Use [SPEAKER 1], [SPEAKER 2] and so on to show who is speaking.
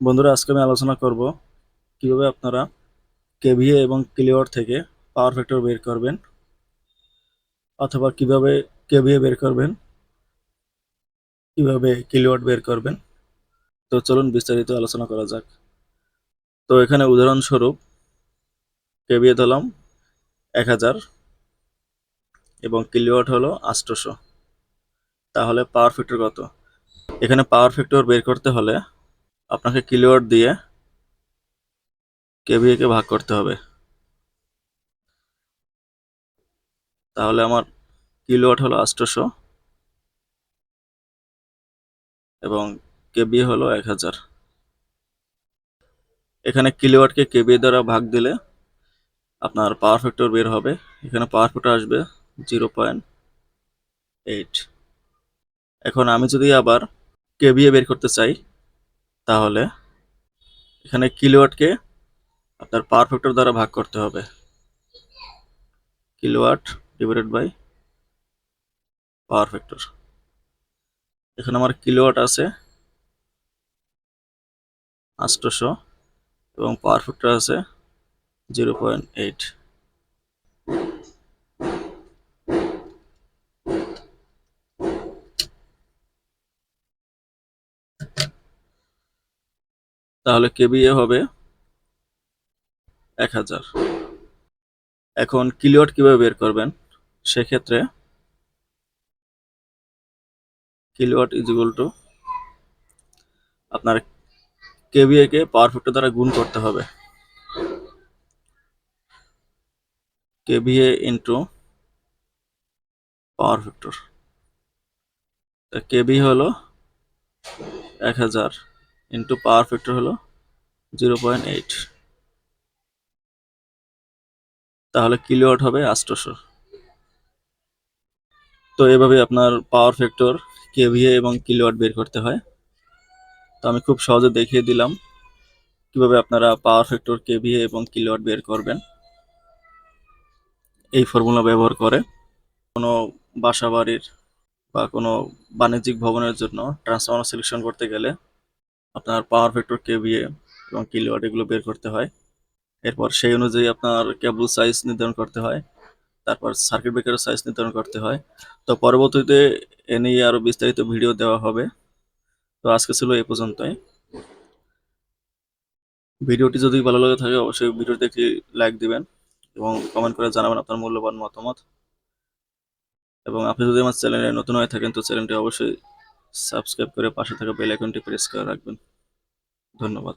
[SPEAKER 1] বন্ধুরা, আজকে আমি আলোচনা করব কীভাবে আপনারা কেভিএ এবং কিলোওয়াট থেকে পাওয়ার ফ্যাক্টর বের করবেন অথবা কীভাবে কেভিএ বের করবেন, কীভাবে কিলোওয়াট বের করবেন। তো চলুন বিস্তারিত আলোচনা করা যাক। তো এখানে উদাহরণস্বরূপ কেভিএ ধরলাম এক হাজার এবং কিলোওয়াট হলো আটশোশো তাহলে পাওয়ার ফ্যাক্টর কত? এখানে পাওয়ার ফ্যাক্টর বের করতে হলে আপনাকে কিলোওয়াট দিয়ে কেভিএ কে ভাগ করতে হবে। তাহলে আমার কিলোওয়াট হলো আটশোশো এবং কেবিএ হলো এক হাজার। এখানে কিলোওয়াটকে কেবিএ দ্বারা ভাগ দিলে আপনার পাওয়ার ফ্যাক্টর বের হবে। এখানে পাওয়ার ফ্যাক্টর আসবে জিরো পয়েন্ট এইট এখন আমি যদি আবার কেবিএ বের করতে চাই তাহলে এখানে কিলোওয়াটকে আপনার পাওয়ার ফ্যাক্টর দ্বারা ভাগ করতে হবে। Kilowatt divided by power factor. এখানে আমার কিলোওয়াট আছে আটশোশো এবং পাওয়ার ফ্যাক্টর আছে জিরো পয়েন্ট এইট। তাহলে কেবিএ হবে এক হাজার। এখন কিলোওয়াট কীভাবে বের করবেন? সেক্ষেত্রে কিলোওয়াট ইজ ইকুয়াল টু আপনার কেভিএ কে পাওয়ার ফ্যাক্টর দ্বারা গুণ করতে হবে। KVA into power factor. KV হলো এক হাজার। ইন্টু পাওয়ার ফ্যাক্টর হলো জিরো পয়েন্ট এইট তাহলে কিলোওয়াট হবে আটশোশো তো এভাবে আপনার পাওয়ার ফ্যাক্টর কেভিএ এবং কিলোওয়াট বের করতে হয়। তো আমি খুব সহজে দেখিয়ে দিলাম কীভাবে আপনারা পাওয়ার ফ্যাক্টর কেভিএ এবং কিলোওয়াট বের করবেন। এই ফর্মুলা ব্যবহার করে কোনো বাসা বাড়ির বা কোনো বাণিজ্যিক ভবনের জন্য ট্রান্সফর্মার সিলেকশন করতে গেলে আপনার পাওয়ার ফ্যাক্টর কেভিএ এবং কিলোওয়াট এগুলো বের করতে হয়। এরপর সেই অনুযায়ী আপনার কেবল সাইজ নির্ধারণ করতে হয়। তারপর সার্কিট ব্রেকারের সাইজ নির্ধারণ করতে হয়। তো পরবর্তীতে এ নিয়ে আরও বিস্তারিত ভিডিও দেওয়া হবে। তো আজকে ছিল এই পর্যন্তই। ভিডিওটি যদি ভালো লাগে থাকে অবশ্যই ভিডিওতে একটি লাইক দিবেন এবং কমেন্ট করে জানাবেন আপনার মূল্যবান মতামত। এবং আপনি যদি আমার চ্যানেলে নতুন হয়ে থাকেন তো চ্যানেলটি অবশ্যই সাবস্ক্রাইব করে পাশে থাকা বেল আইকনটি প্রেস করে রাখবেন। ধন্যবাদ।